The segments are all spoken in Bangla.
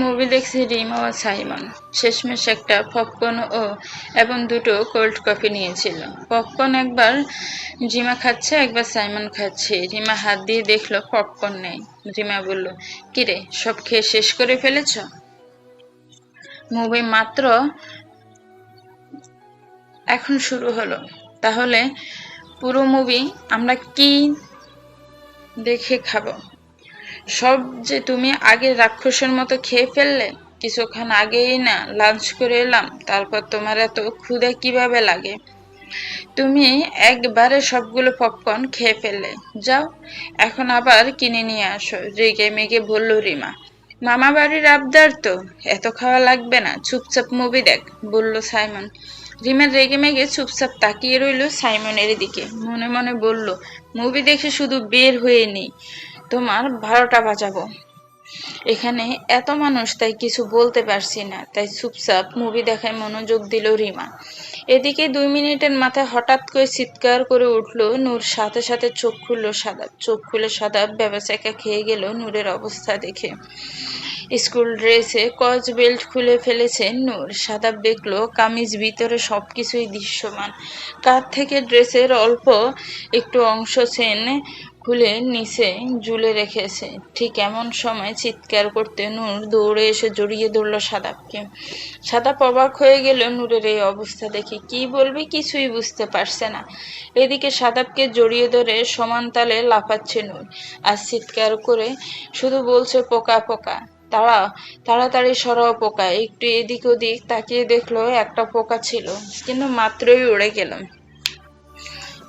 মুভি দেখছি রিমা ও সাইমন। শেষমেশ একটা পপকর্ন ও এবং দুটো কোল্ড কফি নিয়েছিল পপকর্ন একবার রিমা খাচ্ছে, একবার সাইমন খাচ্ছে। রিমা হাত দিয়ে দেখল, পপকর্ন নেই। রিমা বলল, কিরে, সব খেয়ে শেষ করে ফেলেছ? মুভি মাত্র এখন শুরু হলো। তাহলে পুরো মুভি আমরা কি দেখে খাব? সব যে তুমি আগে রাক্ষসের মতো খেয়ে ফেললে, কিছুক্ষণ আগেই না লাঞ্চ করে এলাম, তারপর তোমার এত ক্ষুধা কীভাবে লাগে? তুমি একবারে সবগুলো পপকর্ন খেয়ে ফেললে। যাও, এখন আবার কিনে নিয়ে আসো, রেগে মেগে বলল রিমা। মামা বাড়ির আবদার তো, এত খাওয়া লাগবে না, চুপচাপ মুভি দেখ, বলল সাইমন। রিমা রেগে মেগে চুপচাপ তাকিয়ে রইল সাইমনের দিকে, মনে মনে বলল মুভি দেখে শুধু বের হয়ে নেই। তোমার বারোটা বাজাবো। এখানে এত মানুষ, তাই কিছু বলতে পারছি না। তাই চুপচাপ মুভি দেখায় মনোযোগ দিল রিমা। এদিকে দুই মিনিটের মাথায় হঠাৎ করে চিৎকার করে উঠল নূর, সাথে সাথে চোখ খুললো সাদা, চোখ খুলে সাদাব ব্যবসায়িকা খেয়ে গেল নূরের অবস্থা দেখে। স্কুল ড্রেসে কচ বেল্ট খুলে ফেলেছে নূর। সাদাব দেখল কামিজ ভিতরে সব কিছুই দৃশ্যমান। কাঁধ থেকে ড্রেসের অল্প একটু অংশ চেন খুলে নিচে ঝুলে রেখেছে। ঠিক এমন সময় চিৎকার করতে নূর দৌড়ে এসে জড়িয়ে ধরলো সাদাবকে সাদাব অবাক হয়ে গেল নূরের এই অবস্থা দেখে। কি বলবে? কিছুই বুঝতে পারছে না। এদিকে সাদাবকে জড়িয়ে ধরে সমান তালে লাফাচ্ছে নূর। আর চিৎকার করে শুধু বলছে, পোকা পোকা। তারা, তাড়াতাড়ি সরাও, পোকা। একটু এদিক ওদিক তাকিয়ে দেখল একটা পোকা ছিল। কিন্তু মাত্রই উড়ে গেল।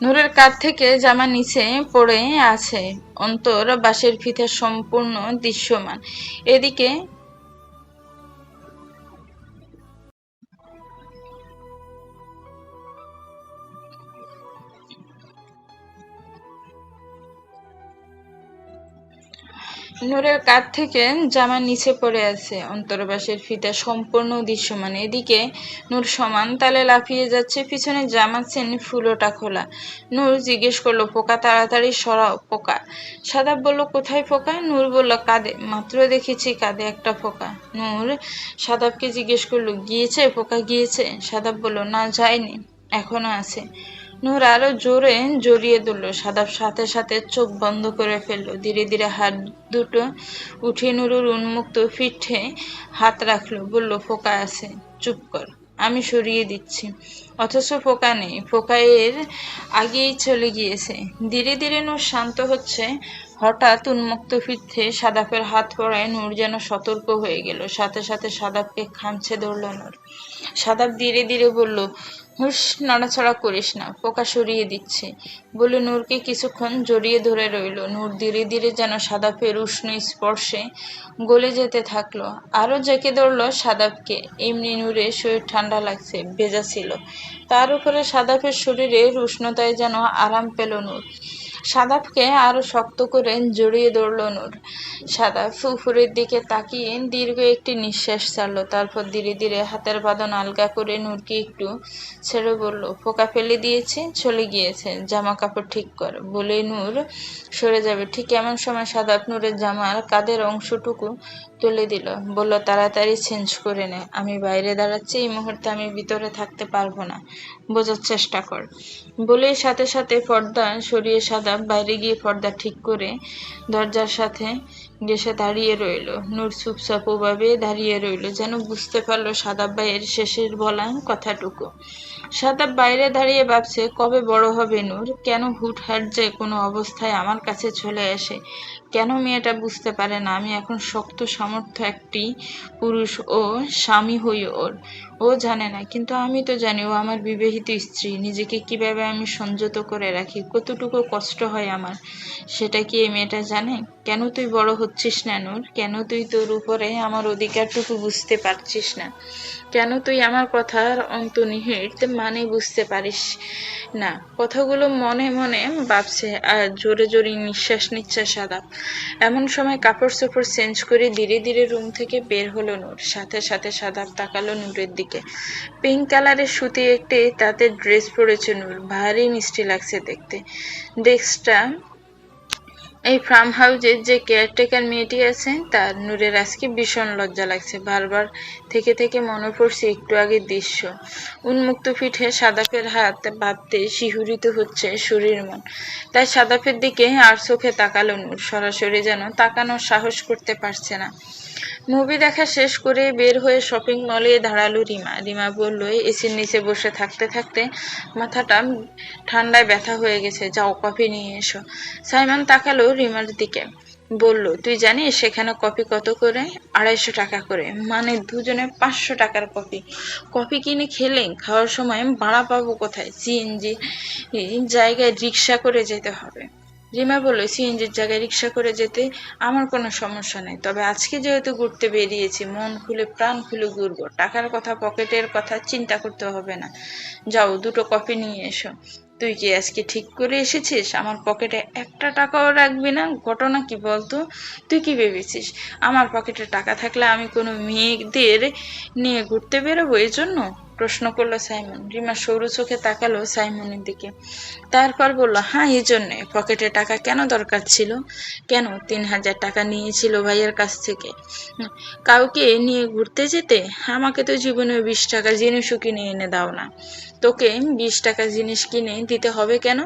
নূরের কাঁধ থেকে জামা নিচে পড়ে আছে। অন্তর বাঁশের ফিতে সম্পূর্ণ দৃশ্যমান। এদিকে নূরের কাঁধ থেকে জামা নিচে পড়ে আছে। অন্তর্বাসের ফিতা সম্পূর্ণ দৃশ্যমান। এদিকে নূর সমান তালে লাফিয়ে যাচ্ছে, পিছনে জামা চেন ফুলোটা খোলা। নূর জিজ্ঞেস করল, পোকা, তাড়াতাড়ি সরাও, পোকা। সাদাব বলল, কোথায় পোকা? নূর বলল কাঁদে মাত্র দেখেছি কাঁদে একটা পোকা। নূর সাদাবকে জিজ্ঞেস করল, গিয়েছে? পোকা গিয়েছে? সাদাব বলল, না, যায়নি, এখনও আছে। নূর আরও জোরে জড়িয়ে ধরল সাদাব সাথে সাথে চোখ বন্ধ করে ফেলল। ধীরে ধীরে হাত দুটো উঠিয়ে নুরুর উন্মুক্ত পিঠে হাত রাখল, বলল, ফোকা আছে, চুপ কর, আমি সরিয়ে দিচ্ছি। অথচ ফোকা নেই, ফোকা এর আগেই চলে গিয়েছে। ধীরে ধীরে নূর শান্ত হচ্ছে হঠাৎ উন্মুক্ত ফিরতে সাদাপের হাত পড়ায় নূর যেন সতর্ক হয়ে গেল। সাথে সাথে সাদাবকে খামছে ধরল নূর। সাদাব ধীরে ধীরে বলল হুস নড়াছড়া করিস না, পোকা সরিয়ে দিচ্ছে। বলে নূরকে কিছুক্ষণ জড়িয়ে ধরে রইল। নূর ধীরে ধীরে যেন সাদাপের উষ্ণ স্পর্শে গলে যেতে থাকল। আরও জেঁকে ধরলো সাদাবকে এমনি নূরে শরীর ঠান্ডা লাগছে, ভেজা ছিল। তার উপরে সাদাপের শরীরের উষ্ণতায় যেন আরাম পেল নূর। সাদাবকে আরও শক্ত করে জড়িয়ে ধরল নূর। সাদাব ফুফুরের দিকে তাকিয়ে দীর্ঘ একটি নিঃশ্বাস ছাড়লো, তারপর ধীরে ধীরে হাতের বাঁধন আলগা করে নূরকে একটু ছেড়ে বলল, পোকা ফেলে দিয়েছে, চলে গিয়েছে জামা কাপড় ঠিক কর। বলে নূর সরে যাবে। ঠিক এমন সময় সাদাব নূরের জামার কাদের অংশটুকু তুলে দিল, বলল, তাড়াতাড়ি চেঞ্জ করে নে, আমি বাইরে দাঁড়াচ্ছি, এই মুহূর্তে আমি ভিতরে থাকতে পারব না, বোঝার চেষ্টা কর। বলে সাথে সাথে পর্দা সরিয়ে সাদা বাইরে গিয়ে পর্দা ঠিক করে দরজার সাথে গেসে দাঁড়িয়ে রইল। নূর চুপচাপ ওভাবে দাঁড়িয়ে রইল, যেন বুঝতে পারল সাদাব ভাইয়ের শেষের বলা কথাটুকু। সাদাব বাইরে দাঁড়িয়ে ভাবছে, কবে বড় হবে নূর? কেন হুটহাট যে কোনো অবস্থায় আমার কাছে চলে আসে? কেন মেয়েটা বুঝতে পারে না? আমি এখন শক্ত সামর্থ্য একটি পুরুষ ও স্বামী হই ওর। ও জানে না, কিন্তু আমি তো জানি ও আমার বিবাহিত স্ত্রী। নিজেকে কীভাবে আমি সংযত করে রাখি? কতটুকু কষ্ট হয় আমার? সেটা কি এই মেয়েটা জানে? কেন তুই বড় হচ্ছিস না, নূর? কেন তুই তোর উপরে আমার অধিকারটুকু বুঝতে পারছিস না? কেন তুই আমার কথার অন্তর্নিহিত মানে বুঝতে পারিস না? কথাগুলো মনে মনে ভাবছে, আর জোরে জোরে নিঃশ্বাস নিচ্ছে সাদা। এমন সময় কাপড় চোপড় চেঞ্জ করে ধীরে ধীরে রুম থেকে বের হলো নূর। সাথে সাথে সাদা তাকালো নূরের দিকে। পিঙ্ক কালারের সুতি একটি, তাতে ড্রেস পরেছে নূর। ভারী মিষ্টি লাগছে দেখতে। ড্রেসটা এই ফার্ম হাউসের যে কেয়ারটেকার মেয়েটি আছে, তার নূরের আজকে ভীষণ লজ্জা লাগছে। বারবার থেকে থেকে মনে পড়ছে একটু আগে দৃশ্য। উন্মুক্ত পিঠে সাদাফের হাত বাঁধতে শিহুরিত হচ্ছে শরীর মন। তাই সাদাফের দিকে আর চোখে তাকালো নূর, সরাসরি যেন তাকানোর সাহস করতে পারছে না। মুভি দেখা শেষ করে বের হয়ে শপিং মলে দাঁড়াল রিমা। রিমা বলল এসির নিচে বসে থাকতে থাকতে মাথাটা ঠান্ডায় ব্যথা হয়ে গেছে, যাও কফি নিয়ে এসো। সাইমন তাকালো রিমার দিকে, বলল, তুই জানিস সেখানে কফি কত করে? আড়াইশো টাকা করে। মানে দুজনে পাঁচশো টাকার কফি। কফি কিনে খেলে খাওয়ার সময় ভাড়া পাবো কোথায়? সিএনজি জায়গায় রিক্সা করে যেতে হবে। রিমা বলল সিএনজির জায়গায় রিক্সা করে যেতে আমার কোনো সমস্যা নেই। তবে আজকে যেহেতু ঘুরতে বেরিয়েছি, মন খুলে, প্রাণ খুলে ঘুরবো। টাকার কথা, পকেটের কথা চিন্তা করতে হবে না। যাও, দুটো কফি নিয়ে এসো। তুই কি আজকে ঠিক করে এসেছিস? আমার পকেটে একটা টাকাও রাখবি না? ঘটনা কি বলতো? তুই কি ভেবেছিস? আমার পকেটে টাকা থাকলে আমি কোনো মেয়েদের নিয়ে ঘুরতে বেরোবো? এই জন্য প্রশ্ন করল সাইমন। রিমা সরু চোখে তাকালো সাইমনের দিকে। তারপর বলল হ্যাঁ এই জন্যে। পকেটে টাকা কেন দরকার ছিল? কেন? তিন হাজার টাকা নিয়েছিল ভাইয়ের কাছ থেকে। কাউকে নিয়ে ঘুরতে যেতে? আমাকে তো জীবনে বিশ টাকা জিনিসও কিনে এনে দাও না। তোকে বিশ টাকা জিনিস কিনে দিতে হবে কেন?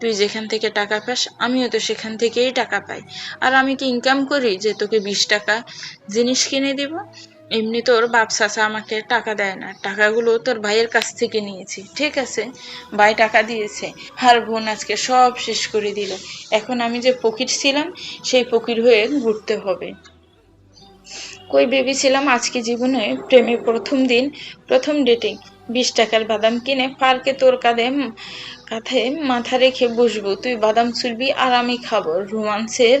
তুই যেখান থেকে টাকা পাস, আমিও তো সেখান থেকেই টাকা পাই। আর আমি কি ইনকাম করি যে তোকে বিশ টাকা জিনিস কিনে দিব? এমনি তোর বাপ চাচা আমাকে টাকা দেয় না। টাকাগুলো তোর ভাইয়ের কাছ থেকে নিয়েছি, ঠিক আছে? ভাই টাকা দিয়েছে। আর বোন আজকে সব শেষ করে দিল। এখন আমি যে ফকির ছিলাম, সেই ফকির হয়ে ঘুরতে হবে। কই ভেবেছিলাম আজকে জীবনে প্রেমের প্রথম দিন, প্রথম ডেটিং বিশ টাকার বাদাম কিনে পার্কে তোর কাঁধে কাঁধে মাথা রেখে বসবো। তুই বাদাম চুলবি আর আমি খাব। রোমান্সের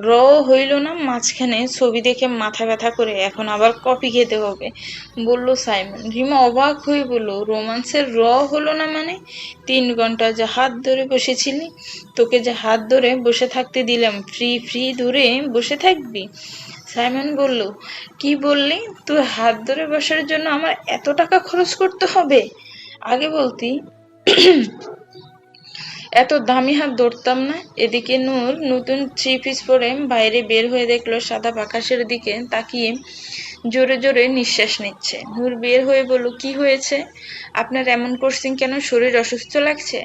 র হইল না মাঝখানে ছবি দেখে মাথা ব্যথা করে। এখন আবার কফি খেতে হবে, বলল সাইমন। রিমা অবাক হয়ে বলল রোমান্সের র হলো না মানে? তিন ঘণ্টা যে হাত ধরে বসেছিলি, তোকে যে হাত ধরে বসে থাকতে দিলাম, ফ্রি ফ্রি ধরে বসে থাকবি? সাইমন বলল, কি বললি? তুই হাত ধরে বসার জন্য আমার এত টাকা খরচ করতে হবে? আগে বলতি। এত দামি হাত ধরতাম না। এদিকে নূর নতুন থ্রি পিস পরে বাইরে বের হয়ে দেখল সাদা আকাশের দিকে তাকিয়ে জোরে জোরে নিঃশ্বাস নিচ্ছে। নূর বের হয়ে বলল, কি হয়েছে? আপনার এমন করছেন কেন? শরীর অসুস্থ লাগছে?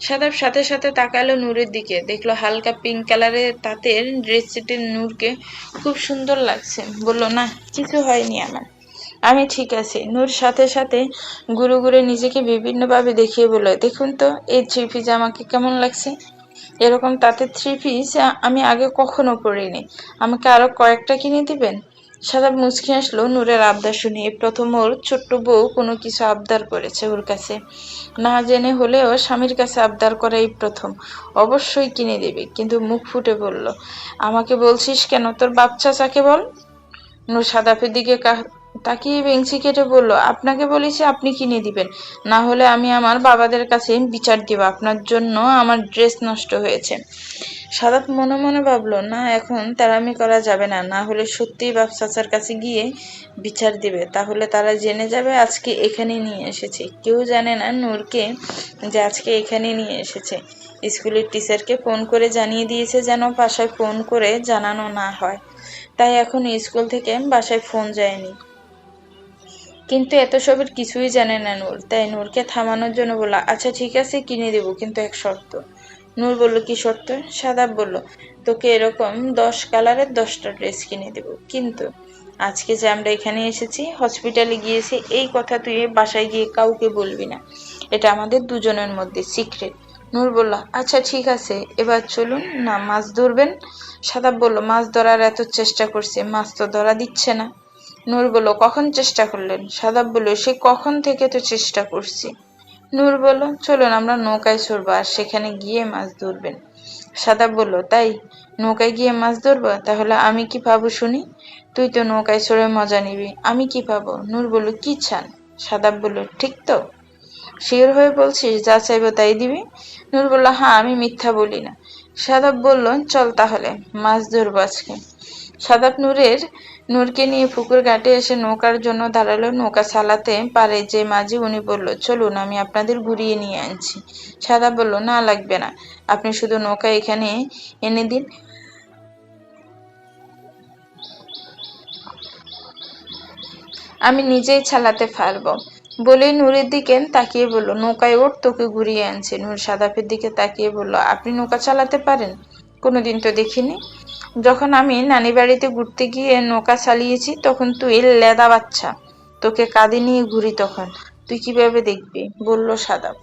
সাদাব সাথে সাথে তাকালো নূরের দিকে। দেখল হালকা পিঙ্ক কালারের তাঁতের ড্রেসটি নূরকে খুব সুন্দর লাগছে। বলল, না, কিছু হয়নি আমার। আমি ঠিক আছি। নূর সাথে সাথে ঘুরে ঘুরে নিজেকে বিভিন্নভাবে দেখিয়ে বলল, দেখুন তো, এই থ্রি পিস আমাকে কেমন লাগছে? এরকম তাতে থ্রি পিস আমি আগে কখনো পরিনি আমাকে আরও কয়েকটা কিনে দিবেন? সাদা মুচকি আসলো নূরের আবদার শুনে। এই প্রথম ওর ছোট্ট বউ কোনো কিছু আবদার করেছে ওর কাছে। না জেনে হলেও স্বামীর কাছে আবদার করাই প্রথম। অবশ্যই কিনে দেবে। কিন্তু মুখ ফুটে বলল, আমাকে বলছিস কেন? তোর বাপ চাচাকে বল। নূর সাদাফের দিকে তাকিয়ে বেঞ্চি কেটে বলল, আপনাকে বলেছি আপনি কিনে দিবেন। না হলে আমি আমার বাবাদের কাছে বিচার দিব। আপনার জন্য আমার ড্রেস নষ্ট হয়েছে সাদাত মনে মনে ভাবলো, না, এখন তেরামি করা যাবে না। না হলে সত্যিই বাপ চাচার কাছে গিয়ে বিচার দিবে। তাহলে তারা জেনে যাবে আজকে এখানে নিয়ে এসেছে। কেউ জানে না নূরকে যে আজকে এখানে নিয়ে এসেছে। স্কুলের টিচারকে ফোন করে জানিয়ে দিয়েছে যেন বাসায় ফোন করে জানানো না হয়। তাই এখন স্কুল থেকে বাসায় ফোন যায়নি। কিন্তু এত সবের কিছুই জানে না নূর। তাই নূরকে থামানোর জন্য বলল আচ্ছা ঠিক আছে, কিনে দেবো, কিন্তু এক শর্ত। নূর বলল, কি শর্ত? সাদাব বলল, তোকে এরকম দশ কালারের দশটা ড্রেস কিনে দেবো। কিন্তু আজকে যে আমরা এখানে এসেছি, হসপিটালে গিয়েছি, এই কথা তুই বাসায় গিয়ে কাউকে বলবি না। এটা আমাদের দুজনের মধ্যে সিক্রেট। নূর বলল আচ্ছা ঠিক আছে, এবার চলুন, না, মাছ ধরবেন? সাদাব বলল, মাছ ধরার এত চেষ্টা করছে, মাছ তো ধরা দিচ্ছে না। নূর বলল কখন চেষ্টা করলেন? সাদাব বলল, সে কখন থেকে তো চেষ্টা করছি। নূর বলল, চলুন, আমরা নৌকায় চড়বো আর সেখানে গিয়ে মাছ ধরবেন। সাদাব বলল, তাই? নৌকায় গিয়ে মাছ ধরবো? তাহলে আমি কি পাবো শুনি? তুই তো নৌকায় চড়ে মজা নিবি, আমি কি পাবো? নূর বলল, কি চান? সাদাব বলল, ঠিক তো। শিওর হয়ে বলছিস, যা চাইব তাই দিবি? নূর বলল হ্যাঁ আমি মিথ্যা বলি না। সাদাব বলল, চল তাহলে, মাছ ধরবো আজকে। সাদাব নূরের নূরকে নিয়ে পুকুর ঘাটে এসে নৌকার জন্য দাঁড়াল। নৌকা চালাতে পারে যে মাঝি, উনি বলল, চলুন, আমি আপনাদের ঘুরিয়ে নিয়ে আনছি। সাদা বলল, না, লাগবে না। আপনি শুধু নৌকা এখানে এনে দিন। আমি নিজেই চালাতে পারব। বলে নূরের দিকে তাকিয়ে বলল, নৌকায় ওর তোকে ঘুরিয়ে আনছে। নূর সাদাপের দিকে তাকিয়ে বলল, আপনি নৌকা চালাতে পারেন? কোনোদিন তো দেখিনি। যখন আমি নানি বাড়িতে ঘুরতে গিয়ে নৌকা চালিয়েছি, তখন তুই লেদা বাচ্চা। তোকে কাঁধে নিয়ে ঘুরি তখন। তুই কীভাবে দেখবি? বলল সাদাব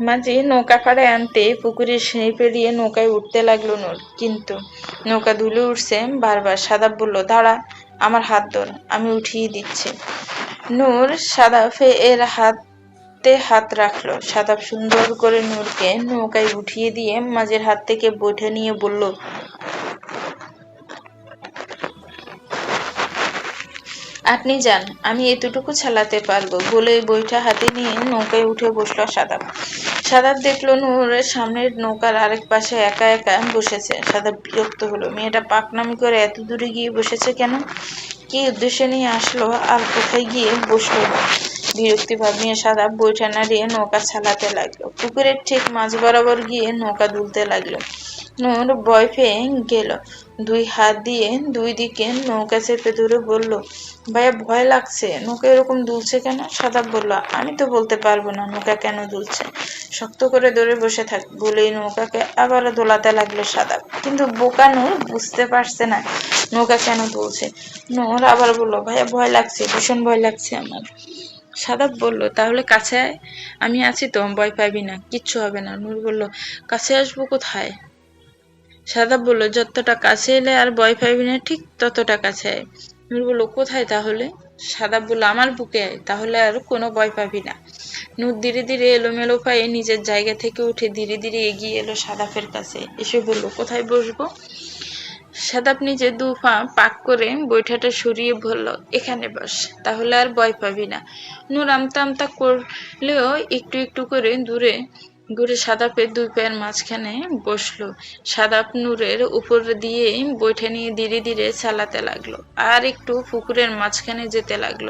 মাঝে নৌকা পাড়ে আনতে পুকুরের সিঁড়ি পেরিয়ে নৌকায় উঠতে লাগল নূর। কিন্তু নৌকা দুলে উঠছে বারবার। সাদাব বলল, দাঁড়া, আমার হাত ধর, আমি উঠিয়ে দিচ্ছি। নূর সাদাফে এর হাতে হাত রাখল। সাদাব সুন্দর করে নূরকে নৌকায় উঠিয়ে দিয়ে মাঝের হাত থেকে বৈঠে নিয়ে বলল আপনি যান, আমি এতটুকু চালাতে পারব। বলে বইটা হাতে নিয়ে নৌকায় উঠে বসল সাদাব। সাদাব দেখল নূরের সামনের নৌকার আরেক পাশে একা একা বসেছে। সাদাব বিরক্ত হলো, মেয়েটা পাকনামি করে এত দূরে গিয়ে বসেছে কেন? কি উদ্দেশ্যে নিয়ে আসলো? আর কোথায় গিয়ে বসল বিরক্তি ভাব নিয়ে সাদা বইটা নাড়িয়ে নৌকা চালাতে লাগল। পুকুরের ঠিক মাঝ বরাবর গিয়ে নৌকা দুলতে লাগল। নূর ভয় পেয়ে গেল। দুই হাত দিয়ে দুই দিকে নৌকা চেপে ধরে বলল, ভাইয়া ভয় লাগছে, নৌকা এরকম দুলছে কেন? সাদাব বলল, আমি তো বলতে পারব না নৌকা কেন দুলছে। শক্ত করে ধরে বসে থাক, বলেই নৌকাকে আবারও দোলাতে লাগল সাদাব কিন্তু বোকা নূর বুঝতে পারছে না নৌকা কেন দুলছে। নূর আবার বলল, ভাইয়া ভয় লাগছে, ভীষণ ভয় লাগছে আমার। সাদাব বলল, তাহলে কাছে আমি আছি তো, ভয় পাবি না, কিচ্ছু হবে না। নূর বলল, কাছে আসব কোথায়? সাদাব বলল, যতটা কাছে এলে আর ভয় পাবি না, ঠিক ততটা কাছে আয়। নূর বলল, কোথায় তাহলে? সাদাব বলল, আমার বুকে আয় তাহলে আর কোনো ভয় পাবি না। নূর ধীরে ধীরে এলোমেলো পায়ে নিজের জায়গা থেকে উঠে ধীরে ধীরে এগিয়ে এলো সাদাফের কাছে। এসে বলল, কোথায় বসবো? সাদাপ নিজে দু পা পাক করে বৈঠাটা সরিয়ে বলল, এখানে বস, তাহলে আর ভয় পাবি না। নূর আমতা আমতা করলেও একটু একটু করে দূরে ঘুরে সাদাপের দুই পায়ের মাঝখানে বসল। সাদাপ নূরের উপর দিয়ে বৈঠা নিয়ে ধীরে ধীরে চালাতে লাগল আর একটু পুকুরের মাঝখানে যেতে লাগল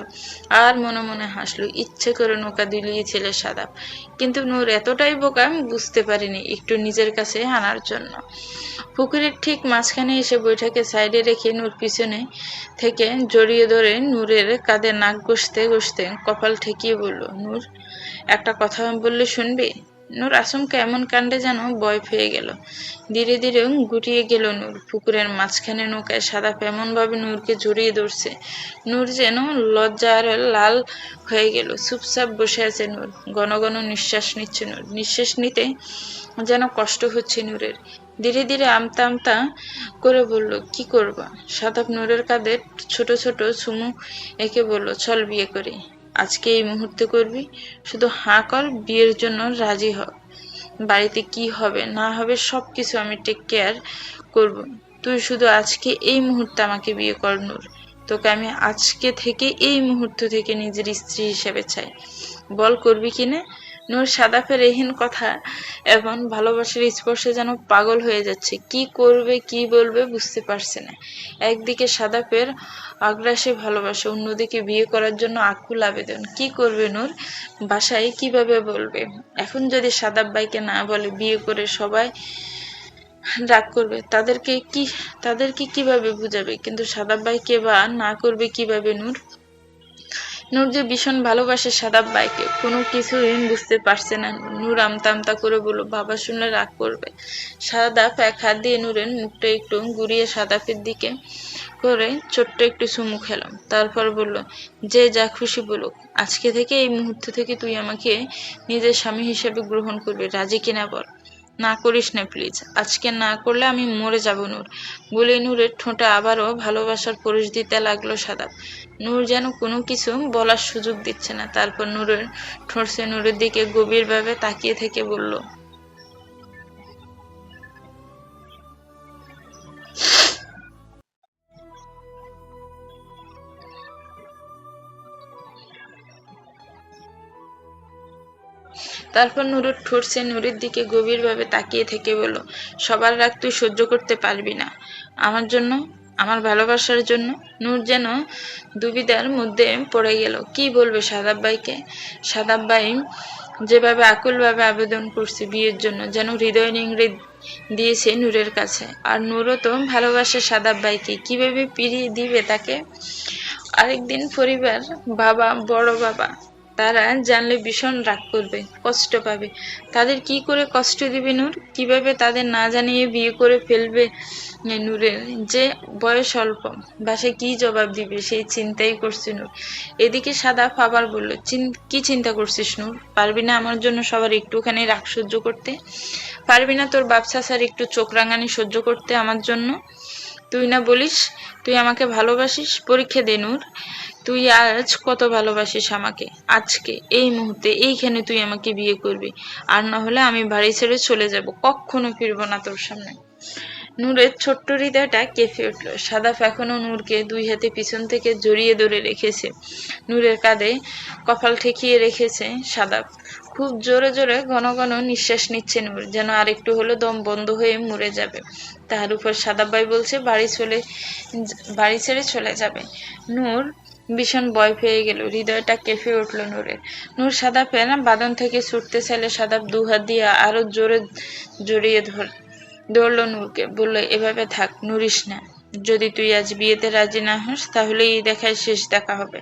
আর মনে মনে হাসলো। ইচ্ছে করে নৌকা দিলিয়েছিল সাদাপ, কিন্তু নূর এতটাই বোকা বুঝতে পারিনি একটু নিজের কাছে আনার জন্য। পুকুরের ঠিক মাঝখানে এসে বৈঠাকে সাইডে রেখে নূর পিছনে থেকে জড়িয়ে ধরে নূরের কাঁধে নাক ঘষতে ঘষতে কপাল ঠেকিয়ে বলল, নূর, একটা কথা বললে শুনবি? নূর আচমকা এমন কাণ্ডে যেন ভয় পেয়ে গেল। ধীরে ধীরে গুটিয়ে গেল নূর। পুকুরের মাঝখানে নৌকায় সাদা এমন ভাবে নূরকে জড়িয়ে ধরছে। নূর যেন লজ্জা আর লাল হয়ে গেল। চুপচাপ বসে আছে নূর। ঘন ঘন নিঃশ্বাস নিচ্ছে নূর। নিঃশ্বাস নিতে যেন কষ্ট হচ্ছে নূরের। ধীরে ধীরে আমতা আমতা করে বলল, কি করবা? সাদাব নূরের কাঁধে ছোট ছোট চুমু একে বলল, চল বিয়ে করি। আজকে এই মুহূর্তে করবি? শুধু হাঁ কর, বিয়ের জন্য রাজি হ। বাড়িতে কি হবে, না হবে সব কিছু আমি টেক কেয়ার করব। তুই শুধু আজকে এই মুহূর্তে আমাকে বিয়ে কর, নূর। তোকে আমি আজকে থেকে এই মুহূর্ত থেকে নিজের স্ত্রী হিসেবে চাই। বল, করবি কিনা নূর সাদাফের এহেন কথা এবং ভালোবাসার স্পর্শে যেন পাগল হয়ে যাচ্ছে। কি করবে, কি বলবে বুঝতে পারছে না। একদিকে সাদাফের আগ্রাসী ভালোবাসা, অন্যদিকে বিয়ে করার জন্য আকুল আবেদন। কি করবে নূর? বাসায় কীভাবে বলবে? এখন যদি সাদাব ভাইকে না বলে বিয়ে করে সবাই রাগ করবে, তাদেরকে কি, তাদেরকে কীভাবে বুঝাবে? কিন্তু সাদাব ভাইকে বা না করবে কীভাবে নূর? নূর যে ভীষণ ভালোবাসে সাদাব ভাইকে। কোনো কিছুই বুঝতে পারছে না নূর। আমতা আমতা করে বলল, বাবা শুনলে রাগ করবে। সাদাফ এক হাত দিয়ে নূরের মুখটা একটু ঘুরিয়ে সাদাফের দিকে করে ছোট্ট একটু চুমু খেলাম তারপর বলল, যে যা খুশি বলুক। আজকে থেকে এই মুহূর্ত থেকে তুই আমাকে নিজের স্বামী হিসেবে গ্রহণ করবি। রাজি কিনা বল? না করিস না, প্লিজ। আজকে না করলে আমি মরে যাব, নূর। বলে, নূরের ঠোঁটে আবারও ভালোবাসার পরিশ দিতে লাগল সাদাব নূর যেন কোনো কিছু বলার সুযোগ দিচ্ছে না। তারপর নূরের ঠোঁটসে নূরের দিকে গভীরভাবে তাকিয়ে থেকে বলল তারপর নুরুর ঠোঁটসে নুরের দিকে গভীরভাবে তাকিয়ে থেকে বলল, সবার রাগ তুই সহ্য করতে পারবি না। আমার জন্য, আমার ভালোবাসার জন্য নূর যেন দুবিধার মধ্যে পড়ে গেল। কি বলবে সাদাব ভাইকে? সাদাব ভাই যেভাবে আকুলভাবে আবেদন করছে বিয়ের জন্য, যেন হৃদয় নিংড়ে দিয়েছে নূরের কাছে। আর নূরও তো ভালোবাসে সাদাব ভাইকে। কীভাবে পিরিয়ে দিবে তাকে? আরেকদিন পরিবার বাবা, বড় বাবা তারা জানলে ভীষণ রাগ করবে, কষ্ট পাবে। তাদের কি করে কষ্ট দিবে নূর? কীভাবে তাদের না জানিয়ে বিয়ে করে ফেলবে নূরের? যে বয়স অল্প, বাসায় কি জবাব দিবে সেই চিন্তাই করছে নূর। এদিকে সাদা আবার বলল কি চিন্তা করছিস নূর? পারবি না আমার জন্য সবার একটুখানি রাগ সহ্য করতে? পারবি না তোর বাপসা স্যার একটু চোখ রাঙানি সহ্য করতে আমার জন্য? তুই না বলিস, তুই আমাকে ভালোবাসিস? পরীক্ষা দে নূর। তুই আজ কত ভালোবাসিস আমাকে? আজকে, এই মুহূর্তে, এইখানে তুই আমাকে বিয়ে করবি। আর না হলে আমি বাড়ি ছেড়ে চলে যাব। কখনো ফিরবো না তোর সামনে। নূরের ছোট্ট হৃদয়টা কেঁপে উঠল। সাদাফ এখনও নূরকে দুই হাতে পিছন থেকে জড়িয়ে ধরে রেখেছে। নূরের কাঁধে কপাল ঠেকিয়ে রেখেছে সাদাফ। খুব জোরে জোরে ঘন ঘন নিঃশ্বাস নিচ্ছে নূর, যেন আরেকটু হলো দম বন্ধ হয়ে মরে যাবে। তার উপর সাদাবাই বলছে, বাড়ি চলে, বাড়ি ছেড়ে চলে যাবে। নূর ভীষণ ভয় পেয়ে গেল। হৃদয়টা কেঁপে উঠল নূরের। নূর সাদা পেনা বাদন থেকে ছুটতে চাইলে সাদাব দুহাত দিয়ে আরও জোরে জড়িয়ে ধর ধরল নূরকে। বলল, এভাবে থাক নুরিস না। যদি তুই আজ বিয়েতে রাজি না হস, তাহলে এই দেখায় শেষ দেখা হবে।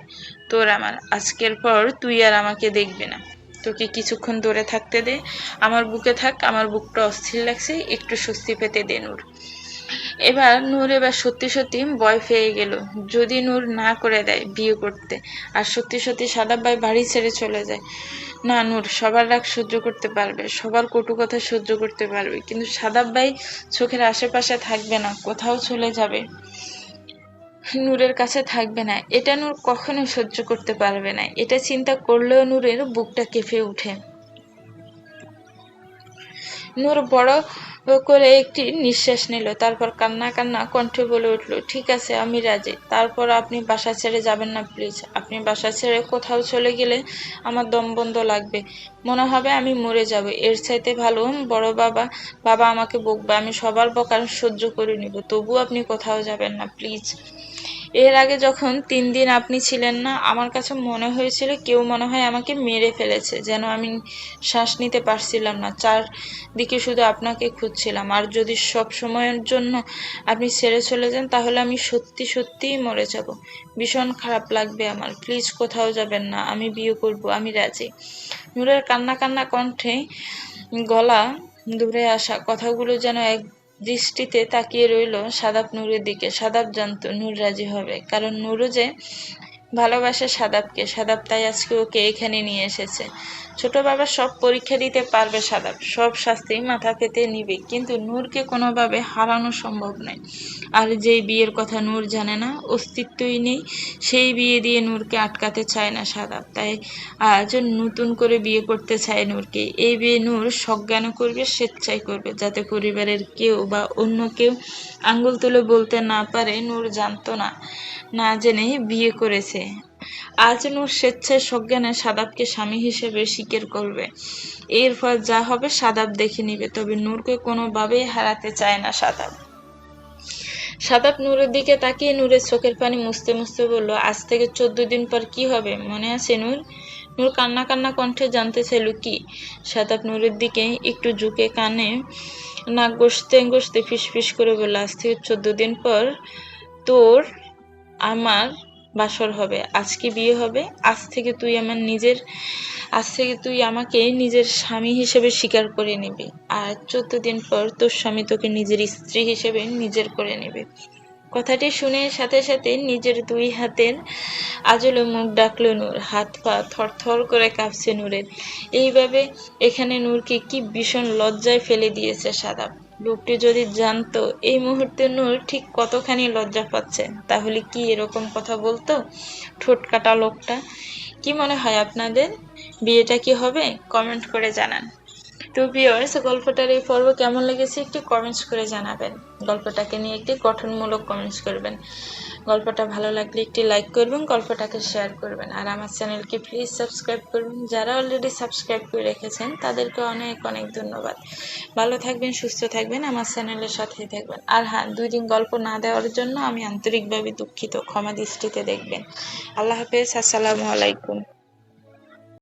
তোর আমার, আজকের পর তুই আর আমাকে দেখবে না। তোকে কিছুক্ষণ দূরে থাকতে দে। আমার বুকে থাক, আমার বুকটা অস্থির লাগছে, একটু স্বস্তি পেতে দে নূর। এবার নূর এবার সত্যি সত্যি ভয় পেয়ে গেল। যদি নূর না করে দেয় বিয়ে করতে, আর সত্যি সত্যি সাদা ভাই বাড়ি ছেড়ে চলে যায়, না নূর, সবার রাগ সহ্য করতে পারবে, সবার কটু কথা সহ্য করতে পারবে, কিন্তু সাদাব ভাই চোখের আশেপাশে থাকবে না, কোথাও চলে যাবে। নূরের কাছে থাকবে না, এটা নূর কখনো সহ্য করতে পারবে না, এটা চিন্তা করলেও নূরের বুকটা কেঁপে উঠে নূর বড় করে একটি নিঃশ্বাস নিল। তারপর কান্না কান্না কণ্ঠে বলে উঠল, ঠিক আছে, আমি রাজি। তারপর আপনি বাসা ছেড়ে যাবেন না প্লিজ আপনি বাসা ছেড়ে কোথাও চলে গেলে আমার দম বন্ধ লাগবে। মনে হবে আমি মরে যাব। এর চাইতে ভালো, বড় বাবা বাবা আমাকে বকবে। আমি সবার বকার সহ্য করে নিব। তবু আপনি কোথাও যাবেন না প্লিজ এর আগে যখন তিন দিন আপনি ছিলেন না, আমার কাছে মনে হয়েছিল কেউ মনে হয় আমাকে মেরে ফেলেছে, যেন আমি শ্বাস নিতে পারছিলাম না। চার দিকে শুধু আপনাকে খুঁজছিলাম। আর যদি সব সময়ের জন্য আপনি ছেড়ে চলে যান, তাহলে আমি সত্যি সত্যিই মরে যাব। ভীষণ খারাপ লাগবে আমার। প্লিজ কোথাও যাবেন না। আমি বিয়ে করব, আমি রাজি। নূরের কান্না কান্না কণ্ঠে গলা দূরে আসা কথাগুলো যেন এক দৃষ্টিতে তাকিয়ে রইল সাদাব নূরের দিকে। সাদাব জানত নূর রাজি হবে, কারণ নূরও যে ভালোবাসে সাদাবকে, সাদাব তাই আজকে ওকে এখানে নিয়ে এসেছে। ছোট বাবা সব পরীক্ষা দিতে পারবে সাদাব সব শাস্তি মাথা পেতে নিবে। কিন্তু নূরকে কোনোভাবে হারানো সম্ভব নয়। আর যেই বিয়ের কথা নূর জানে না, অস্তিত্বই নেই। সেই বিয়ে দিয়ে নূরকে আটকাতে চায় না সাদাব তাই আজ নতুন করে বিয়ে করতে চায় নূরকে। এই বিয়ে নূর সজ্ঞান করবে স্বেচ্ছায় করবে। যাতে পরিবারের কেউ বা অন্য কেউ আঙ্গুল তুলে বলতে না পারে, নূর জানতো না। না জেনে বিয়ে করেছে। আজ নূর স্বেচ্ছায় সজ্ঞানে সাদাবকে স্বামী হিসেবে স্বীকার করবে। এরপর যা হবে সাদাব দেখে নিবে, তবে নূরকে কোনোভাবেই হারাতে চায় না সাদাব। সাদাব নূরের দিকে তাকিয়ে নূরের চোখের পানি মুছতে মুছতে বলল, আজ থেকে চোদ্দ দিন পর কি হবে? মনে আছে নূর? নূর কান্না কান্না কণ্ঠে জানতে চাইল, কি? সাদাব নূরের দিকে একটু ঝুঁকে কানে নাক গসতে গসতে ফিস ফিস করে বলল, আজ থেকে চোদ্দ দিন পর তোর, আমার বাসর হবে। আজকে বিয়ে হবে। আজ থেকে তুই আমার নিজের, আজ থেকে তুই আমাকে নিজের স্বামী হিসেবে স্বীকার করে নিবি। আর চোদ্দ দিন পর তোর স্বামী তোকে নিজের স্ত্রী হিসেবে নিজের করে নেবে। কথাটি শুনে সাথে সাথে নিজের দুই হাতের আজলে মুখ ডাকলো নূর। হাত পা থরথর করে কাঁপছে নূরের। এইভাবে এখানে নূরকে কি ভীষণ লজ্জায় ফেলে দিয়েছে সাদাব লোকটি যদি জানতো, এই মুহূর্তে নূর ঠিক কতখানি লজ্জা পাচ্ছে, তাহলে কি এরকম কথা বলতো? ঠোঁট কাটা লোকটা। কি মনে হয় আপনাদের? বিয়েটা কি হবে? কমেন্ট করে জানান। টু ভিওর্স গল্পটার এই পর্ব কেমন লেগেছে একটি কমেন্টস করে জানাবেন। গল্পটাকে নিয়ে একটি গঠনমূলক কমেন্টস করবেন। গল্পটা ভালো লাগলে একটি লাইক করবেন, গল্পটাকে শেয়ার করবেন। আর আমার চ্যানেলকে প্লিজ সাবস্ক্রাইব করবেন। যারা অলরেডি সাবস্ক্রাইব করে রেখেছেন, তাদেরকে অনেক অনেক ধন্যবাদ। ভালো থাকবেন, সুস্থ থাকবেন, আমার চ্যানেলের সাথেই থাকবেন। আর হ্যাঁ দুই দিন গল্প না দেওয়ার জন্য আমি আন্তরিকভাবে দুঃখিত, ক্ষমা দৃষ্টিতে দেখবেন। আল্লাহ হাফেজ, আসসালামু আলাইকুম।